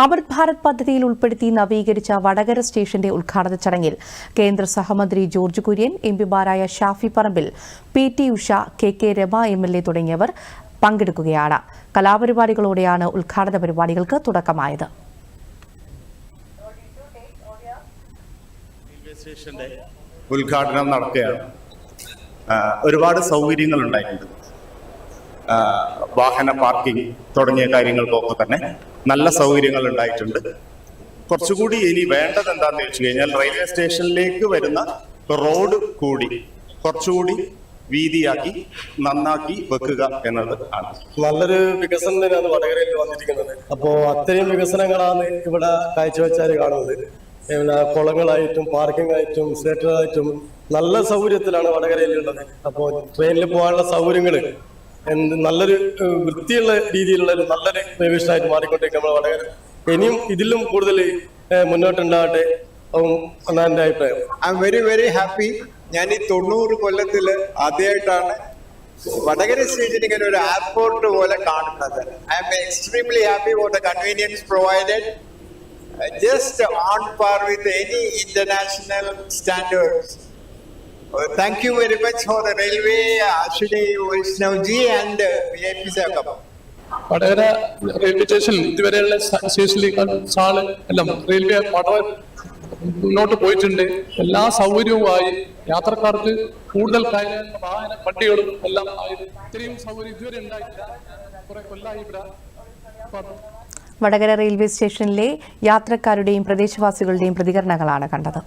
അമൃത് ഭാരത് പദ്ധതിയിൽ ഉൾപ്പെടുത്തി നവീകരിച്ച വടകര സ്റ്റേഷന്റെ ഉദ്ഘാടന ചടങ്ങിൽ കേന്ദ്ര സഹമന്ത്രി George Kurian എംപിമാരായ Shafi Parambil P T Usha K K Rema M L A തുടങ്ങിയവർ പങ്കെടുക്കുകയാണ്. കലാപരിപാടികളോടെയാണ് ഉദ്ഘാടന പരിപാടികൾക്ക് തുടക്കമായത്. സ്റ്റേഷന്റെ ഉദ്ഘാടനം നടത്തുകയാണ് ഒരുപാട് സൗകര്യങ്ങൾ ഉണ്ടായിട്ടുണ്ട്. വാഹന പാർക്കിംഗ് തുടങ്ങിയ കാര്യങ്ങൾക്കൊക്കെ തന്നെ നല്ല സൗകര്യങ്ങൾ ഉണ്ടായിട്ടുണ്ട് കുറച്ചുകൂടി ഇനി വേണ്ടത് എന്താന്ന് വെച്ച് കഴിഞ്ഞാൽ റെയിൽവേ സ്റ്റേഷനിലേക്ക് വരുന്ന റോഡ് കൂടി കുറച്ചുകൂടി വീതിയാക്കി നന്നാക്കി വെക്കുക എന്നത് ആണ്. നല്ലൊരു വികസനം തന്നെയാണ് വടകരയിൽ വന്നിരിക്കുന്നത്. അപ്പോ അത്രയും വികസനങ്ങളാണ് ഇവിടെ കാഴ്ചവെച്ചാൽ കാണുന്നത്. പിന്നെ കുളങ്ങളായിട്ടും പാർക്കിംഗ് ആയിട്ടും തിയേറ്ററായിട്ടും നല്ല സൗകര്യത്തിലാണ് വടകരയിൽ ഉള്ളത് അപ്പോ ട്രെയിനിൽ പോകാനുള്ള സൗകര്യങ്ങൾ എന്ത് നല്ലൊരു വൃത്തിയുള്ള രീതിയിലുള്ള ഒരു നല്ലൊരു പ്രവേശനമായിട്ട് മാറിക്കൊണ്ടേക്ക് നമ്മൾ വളരെ ഇനിയും ഇതിലും കൂടുതൽ മുന്നോട്ടുണ്ടാകട്ടെ. എന്നാണ് അഭിപ്രായം. I am very very happy ഞാൻ ഈ തൊണ്ണൂറ് കൊല്ലത്തിൽ ആദ്യമായിട്ടാണ് വടകര സ്റ്റേജിൽ ഇങ്ങനെ ഒരു എയർപോർട്ട് പോലെ കാണുന്നത്. I am extremely happy for the convenience provided just on par with any international standards thank you very much for the railway Ashwini Vaishnaw ji and V I P സേകം Vadakara railway station ഇതുവരെയുള്ള സ്റ്റേഷനിലേക്കാൾ സാൾ എല്ലാം railway വളരെ മുന്നോട്ട് പോയിട്ടുണ്ട്. എല്ലാ സൗകര്യവുമായി യാത്രക്കാർക്ക് കൂടുതൽ വാഹന പട്ടികളും എല്ലാം ഇത്രയും സൗകര്യം ഇതുവരെ ഉണ്ടായിട്ടില്ല. കുറെ കൊല്ലായി ഇവിടെ ഇപ്പം വടകര റെയിൽവേ സ്റ്റേഷനിലെ യാത്രക്കാരുടെയും പ്രദേശവാസികളുടെയും പ്രതികരണങ്ങളാണ് കണ്ടത്.